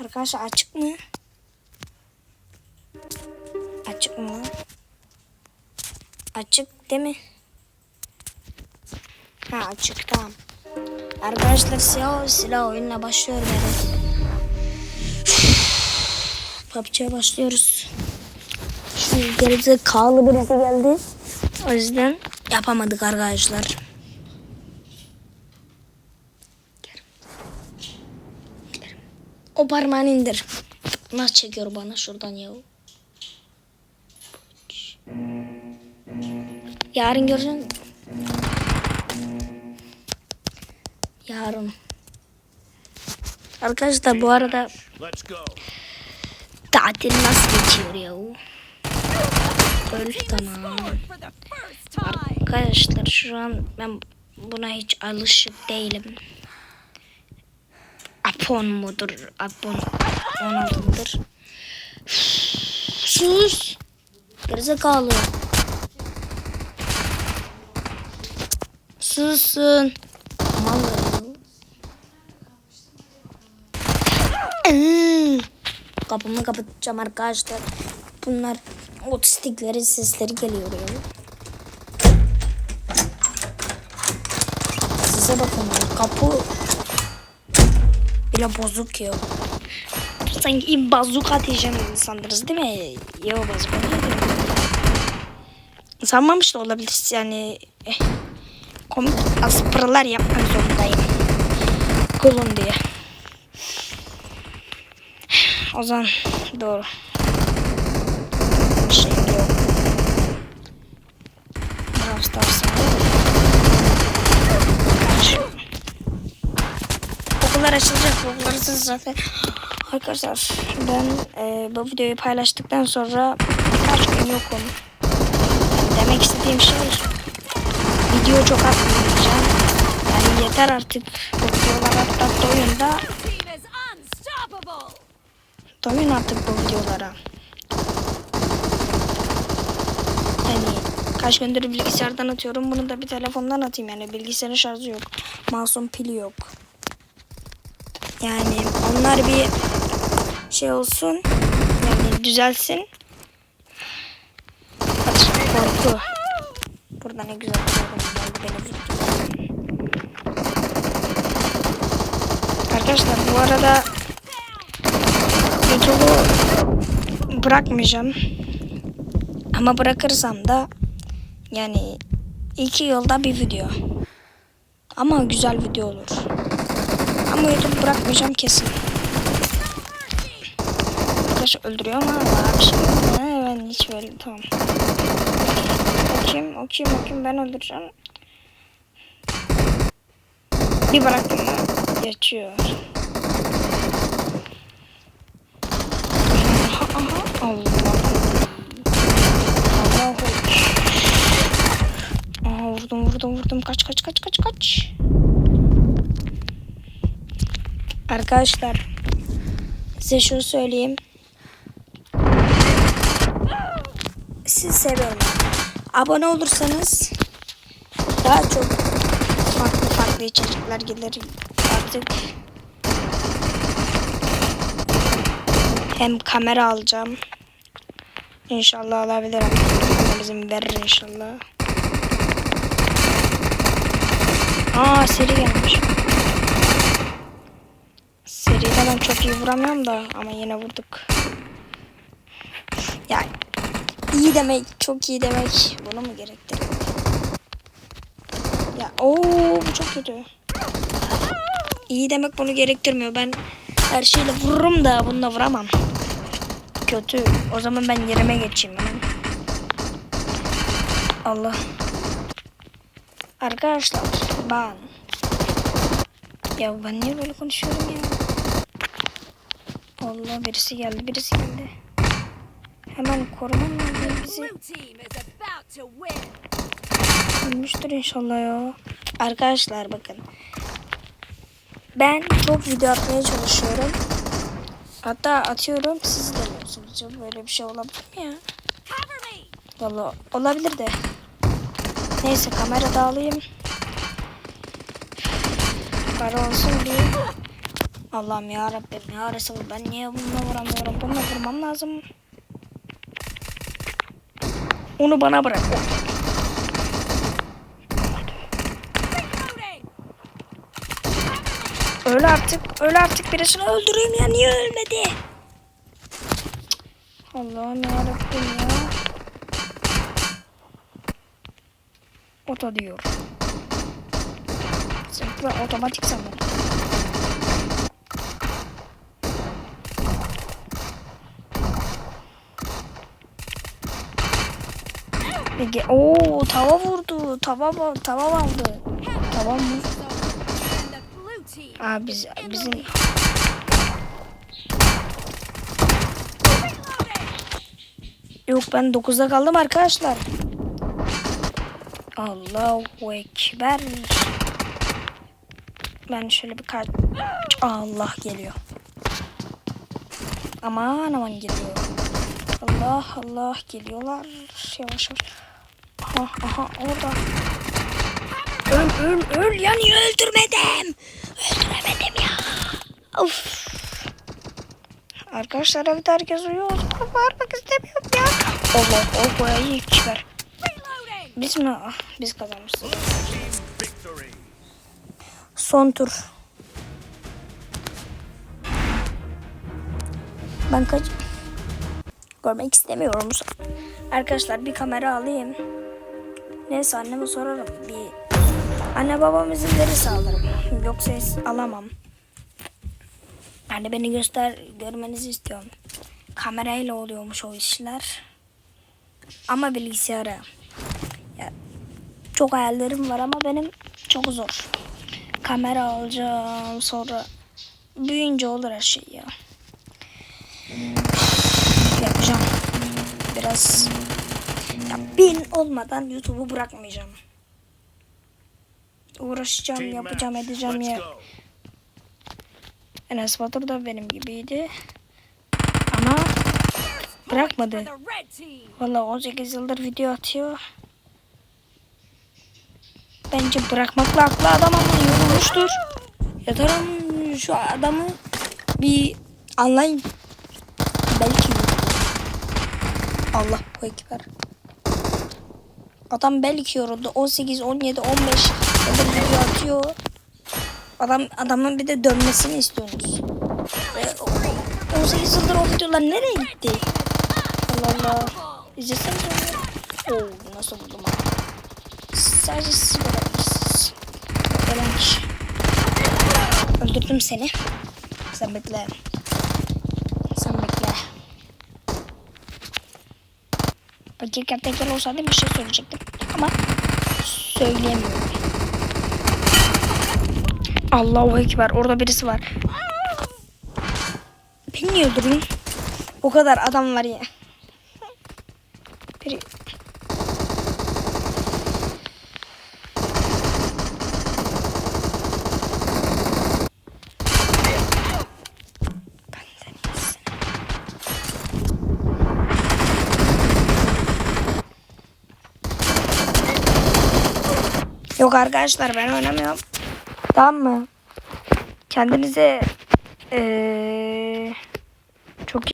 Arkadaşlar açık mı? Açık mı? Açık değil mi? Ha açık tamam. Arkadaşlar silah, silah oyununa başlıyorum evet. PUBG'ye başlıyoruz. Şu gerizekalı birisi geldi. O yüzden yapamadık arkadaşlar. O parmağını indir. Nasıl çekiyor bana şuradan ya? Yarın göreceksin. Yarın. Arkadaşlar bu arada tatil nasıl geçiyor ya? Öyle tamam. Arkadaşlar şu an ben buna hiç alışık değilim. Apon mudur? Apon 16 mıdır? Sus! Gerizekalı. Susun. Allah'ım. Kapımı kapatacağım arkadaşlar. Bunlar otistiklerin sesleri geliyor ya. Size bakın kapı bile bozuk ya. Sanki bazuka ateşen sandınız değil mi? Bazuka değil. Sanmamış da olabilir yani. Eh, komik aspralar yapmak zorundayım. Kulun diye. O zaman doğru. Bir şey yok. Brawl Stars'a. Okullar açılacak. Açılacak zaten. Arkadaşlar ben e, bu videoyu paylaştıktan sonra birkaç gün yokum. Demek istediğim şey video çok atmayacağım. Yani yeter artık. Bu videolar hatta is unstoppable. Doyun artık bu videolara. Yani kaç gündür bilgisayardan atıyorum. Bunu da bir telefondan atayım. Yani bilgisayarın şarjı yok. Mouse'un pili yok. Yani onlar bir şey olsun. Yani düzelsin. Bak korku. Burada ne güzel korku geldi beni. Arkadaşlar bu arada YouTube'u bırakmayacağım. Ama bırakırsam da yani iki yılda bir video. Ama güzel video olur. YouTube bırakmayacağım kesin. Arkadaş öldürüyor ama bir şey ben hiç böyle tamam. O kim? O kim? O kim? Ben öldüreceğim. Bir bıraktım mı geçiyor. Aha, aha. Allah. Allah. Aha vurdum vurdum vurdum. Kaç kaç kaç kaç kaç. Arkadaşlar size şunu söyleyeyim. Sizi seviyorum. Abone olursanız daha çok farklı farklı içerikler gelir. Artık hem kamera alacağım. İnşallah alabilirim. Bizim verir inşallah. Aa seri gelmiş. Ben çok iyi vuramıyorum da ama yine vurduk. Ya iyi demek, çok iyi demek bunu mu gerektiriyor? Ya ooo bu çok kötü. İyi demek bunu gerektirmiyor. Ben her şeyle vururum da bununla vuramam. Kötü. O zaman ben yerime geçeyim hemen. Allah. Arkadaşlar ben ya ben niye böyle konuşuyorum ya? Allah birisi geldi birisi geldi. Hemen korumam lazım bizi. Ölmüştür inşallah ya. Arkadaşlar bakın. Ben çok video atmaya çalışıyorum. Hatta atıyorum siz de görüyorsunuz. Ya Böyle bir şey olabilir mi ya? Valla olabilir de. Neyse kamera da alayım. Para olsun diye. Allah'ım ya Rabbim ya Resulü ben niye bununla vuramıyorum? Bununla vurmam lazım. Onu bana bırak. Öl artık. Öl artık birisini öldüreyim ya. Niye ölmedi? Allah'ım ya Rabbim ya. Oto diyor. Sen otomatik sanırım. Peki, ooo tava vurdu. Tava tava aldı. Tava mı? Aa biz bizim yok ben 9'da kaldım arkadaşlar. Allahu ekber. Ben şöyle bir kaç Allah geliyor. Aman aman geliyor. Allah Allah geliyorlar. Yavaş yavaş. Aha aha orada. Öl öl öl ya niye öldürmedim? Öldüremedim ya. Of. Arkadaşlar evde herkes uyuyor. Bağırmak istemiyorum ya. Allah oh boya iyi. Reloading! Biz mi? Ah, biz kazanmışız. Son tur. Ben kaç... Görmek istemiyorum. Arkadaşlar bir kamera alayım. Neyse anneme sorarım. Bir anne babam izin verirse alırım. Yoksa alamam. Anne beni göster görmenizi istiyorum. Kamerayla oluyormuş o işler. Ama bilgisayara. Ya, çok hayallerim var ama benim çok zor. Kamera alacağım sonra büyüyünce olur her şey ya. Yapacağım. Biraz ya bin olmadan YouTube'u bırakmayacağım. Uğraşacağım, Team yapacağım, match. edeceğim ya. Enes Batur da benim gibiydi. Ama bırakmadı. Valla 18 yıldır video atıyor. Bence bırakmakla haklı adam ama yorulmuştur. Yatarım şu adamı bir anlayın. Belki Allah bu ekber. Adam belki yoruldu. 18, 17, 15 yıldır video atıyor. Adam adamın bir de dönmesini o- 18 yıldır o videolar nereye gitti? Allah Allah. İzlesene onu. Oo nasıl buldum ama. Sadece siz. Gelen kişi. Öldürdüm seni. Sen bekle. Sen bekle. Fakir kertenkele olsaydı bir şey söyleyecektim. Ama söyleyemiyorum. Allahu Ekber. Orada birisi var. Beni niye öldürdün? O kadar adam var ya. Biri... Yok arkadaşlar ben oynamıyorum. Tamam mı? Kendinize eee